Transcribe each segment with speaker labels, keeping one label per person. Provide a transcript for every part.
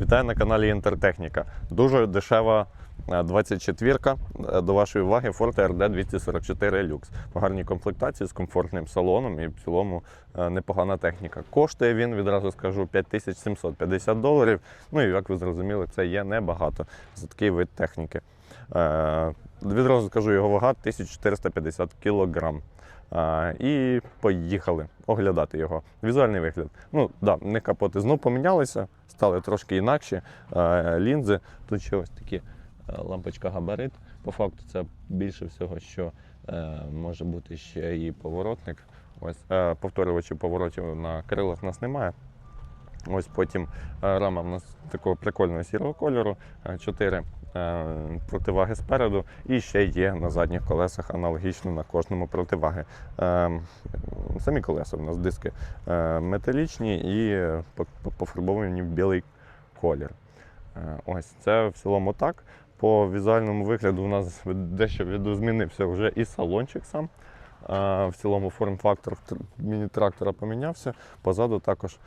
Speaker 1: Вітаю на каналі Інтертехніка. Дуже дешева 24-ка. Е, До вашої уваги Ford RD 244 Lux. В гарній комплектації з комфортним салоном і в цілому е, непогана техніка. Коштує він, відразу скажу, 5750 доларів. Ну і як ви зрозуміли, це є небагато за такий вид техніки. Е, Відразу скажу, його вага 1450 кілограм. І поїхали оглядати його. Візуальний вигляд. Ну, да, не капоти знов помінялися, стали трошки інакші. Лінзи. Тут ще ось такі е, лампочка габарит. По факту, це більше всього, що е, може бути ще і поворотник. Ось е, повторювачів поворотів на крилах у нас немає. Ось потім е, рама в нас такого прикольного сірого кольору, е, чотири е, противаги спереду, і ще є на задніх колесах аналогічно на кожному противаги. Е, Самі колеса у нас диски е, металічні і е, по- по- пофарбовані в білий колір. Е, Ось це в цілому так. По візуальному вигляду у нас дещо відозмінився вже і салончик сам. Е, В цілому форм-фактор тр- міні-трактора помінявся. Позаду також е,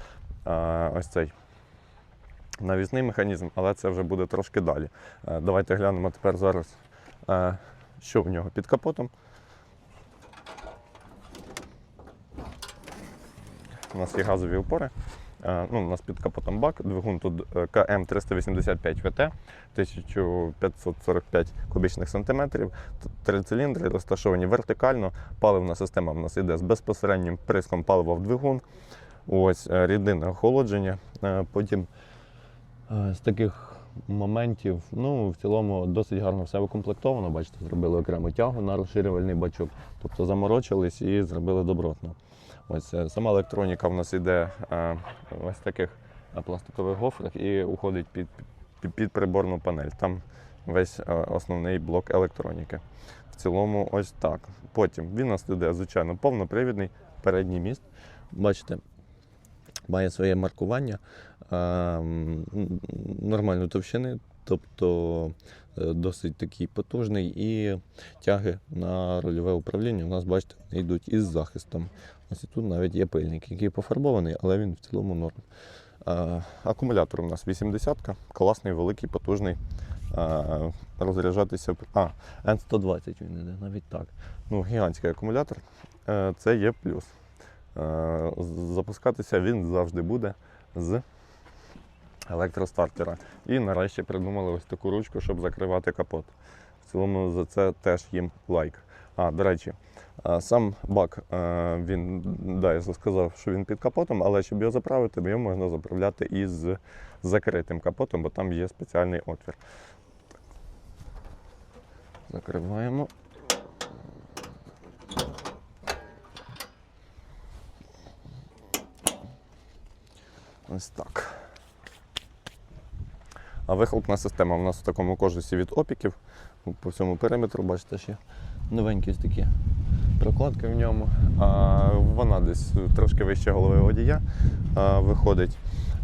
Speaker 1: ось цей навісний механізм, але це вже буде трошки далі. Е, Давайте глянемо тепер зараз, е, що в нього під капотом. У нас є газові опори. Е, Ну, у нас під капотом бак, двигун тут е, КМ385 ВТ, 1545 кубічних сантиметрів, три циліндри розташовані вертикально. Паливна система в нас йде з безпосереднім приском палива в двигун. Ось е, рідинне охолодження. Е, Потім е, з таких моментів, ну, в цілому досить гарно все укомплектовано. Бачите, зробили окрему тягу на розширювальний бачок, тобто заморочились і зробили добротно. Ось сама електроніка в нас йде ось таких пластикових гофрах і уходить під, під, під приборну панель. Там весь основний блок електроніки. В цілому, ось так. Потім він у нас йде, звичайно, повнопривідний передній міст. Бачите, має своє маркування нормальної товщини, тобто е, досить такий потужний, і тяги на рульове управління у нас, бачите, йдуть із захистом. Ось і тут навіть є пильник, який пофарбований, але він в цілому норм. Акумулятор у нас 80-ка, класний, великий, потужний. Розряджатися. А, N120 він іде, навіть так. Ну, гігантський акумулятор. Е, Це є плюс. Е, Запускатися він завжди буде з електростартера. І нарешті придумали ось таку ручку, щоб закривати капот. В цілому за це теж їм лайк. А, до речі, сам бак, е, він, да, я сказав, що він під капотом, але щоб його заправити, його можна заправляти із закритим капотом, бо там є спеціальний отвір. Закриваємо. Ось так. А вихлопна система у нас в такому кожусі від опіків. По всьому периметру, бачите, ще новенькі ось такі прокладки в ньому. А, вона десь трошки вище голови водія а, виходить.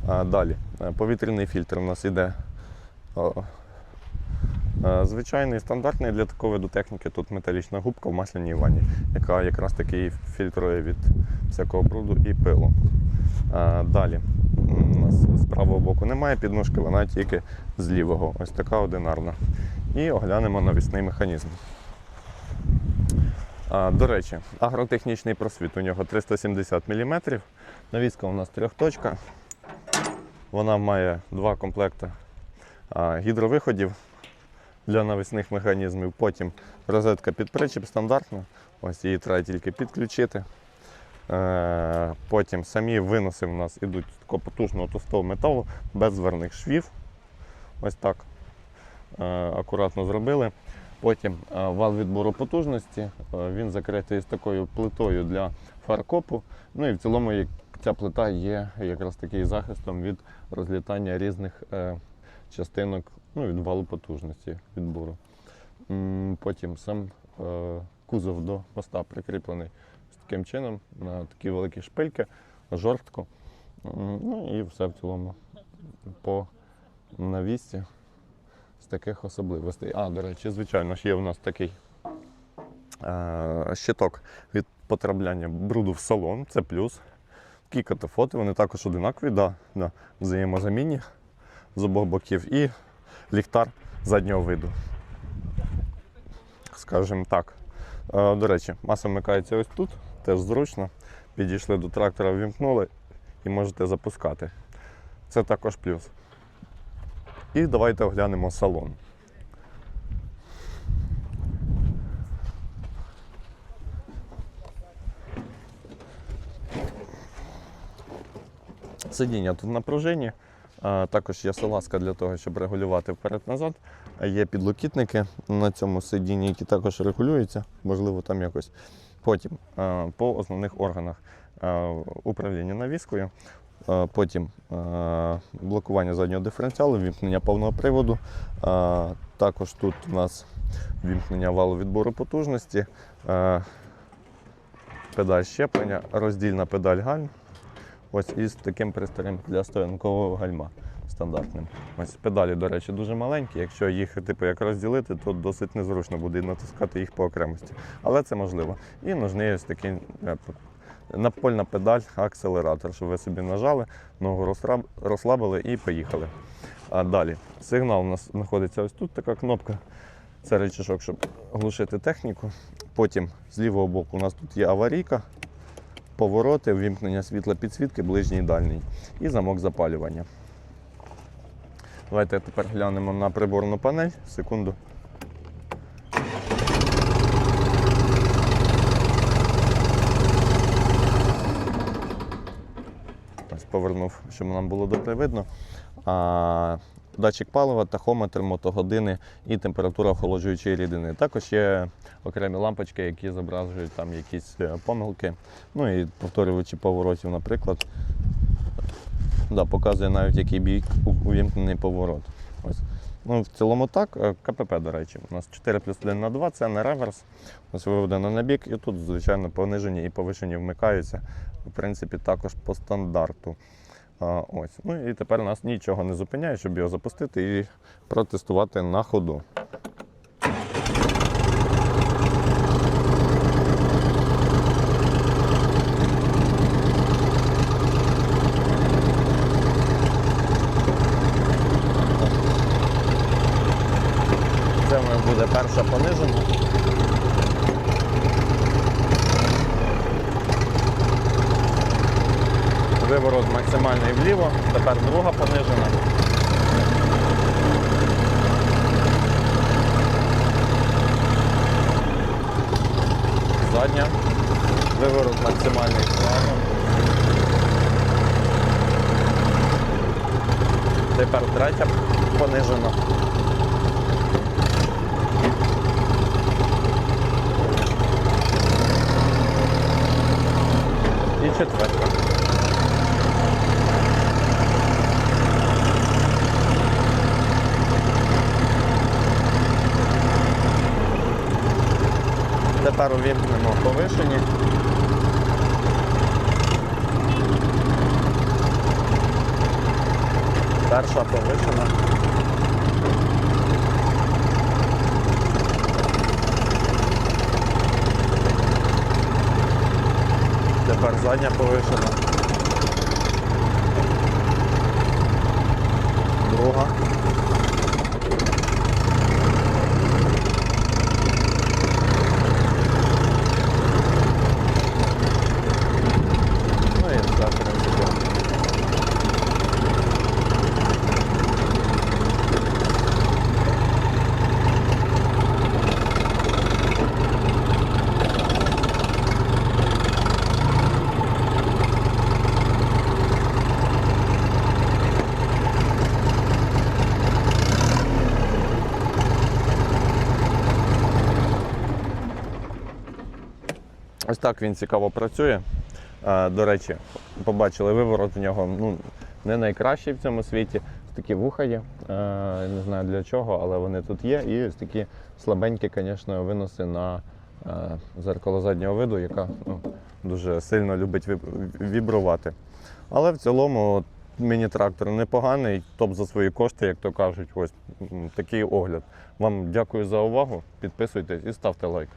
Speaker 1: А, далі. Повітряний фільтр у нас а, Звичайний стандартний для такого виду техніки. Тут металічна губка в масляній ванні, яка якраз таки фільтрує від всякого бруду і пилу. Далі з правого боку немає підножки, вона тільки з лівого. Ось така одинарна. І оглянемо навісний механізм. А, До речі, агротехнічний просвіт у нього 370 мм. Навіска у нас трьохточка. Вона має два комплекти гідровиходів для навісних механізмів. Потім розетка під причіп стандартна. Ось її треба тільки підключити. Е, Потім самі виноси в нас ідуть з такого потужного товстого металу, без зверних швів. Ось так е, акуратно зробили. Потім е, вал відбору потужності. Він закритий з такою плитою для фаркопу. Ну і в цілому ця плита є якраз такий захистом від розлітання різних частинок ну, від валу потужності відбору. Потім сам кузов до моста прикріплений з таким чином на такі великі шпильки, жорстко. Ну і все в цілому по навісці з таких особливостей. А, до речі, звичайно ж є у нас такий е, щиток від потрапляння бруду в салон, це плюс. Такі катафоти, вони також одинакові, да, да, взаємозамінні. з обох боків і ліхтар заднього виду. Скажімо так. Е, До речі, маса вмикається ось тут, теж зручно. Підійшли до трактора, ввімкнули і можете запускати. Це також плюс. І давайте оглянемо салон. Сидіння тут на пружині. Також є салазка для того, щоб регулювати вперед-назад. Є підлокітники на цьому сидінні, які також регулюються, можливо, там якось. Потім по основних органах управління навіскою, потім блокування заднього диференціалу, вімкнення повного приводу. Також тут у нас вімкнення валу відбору потужності, педаль щеплення, роздільна педаль гальм. Ось із таким пристроєм для стоянкового гальма стандартним. Ось педалі, до речі, дуже маленькі. Якщо їх типу, як розділити, то досить незручно буде натискати їх по окремості. Але це можливо. І нужний ось такий е, напольна педаль, акселератор, щоб ви собі нажали, ногу розслабили і поїхали. А далі сигнал у нас знаходиться ось тут така кнопка. Це речішок, щоб глушити техніку. Потім з лівого боку у нас тут є аварійка, повороти, ввімкнення світла підсвітки, ближній і дальній і замок запалювання. Давайте тепер глянемо на приборну панель. Секунду. Повернув, щоб нам було добре видно. А, датчик палива, тахометр, мотогодини і температура охолоджуючої рідини. Також є окремі лампочки, які зображують там якісь е, помилки. Ну і повторювачі поворотів, наприклад. Да, показує навіть який бік увімкнений поворот. Ось. Ну, в цілому так. Е, КПП, до речі, у нас 4 плюс 1 на 2, це не реверс. Ось виведено на бік, і тут, звичайно, понижені і повишені вмикаються. В принципі, також по стандарту. А, ось. Ну і тепер нас нічого не зупиняє, щоб його запустити і протестувати на ходу. Це буде перша понижена. Виворот максимальний вліво, тепер друга понижена. Задня. Виворот максимальний вправо. Тепер третя понижена. І четверта. Тепер увімкнемо повишені. Перша повишена. Тепер задня повишена. Друга. Ну і все, в принципі. Ось так він цікаво працює. Е, До речі, побачили виворот в нього ну, не найкращий в цьому світі. Такі вуха є. Е, Не знаю для чого, але вони тут є. І ось такі слабенькі, звісно, виноси на е, зеркало заднього виду, яка ну, дуже сильно любить вібрувати. Але в цілому міні-трактор непоганий, топ за свої кошти, як то кажуть. Ось такий огляд. Вам дякую за увагу. Підписуйтесь і ставте лайк.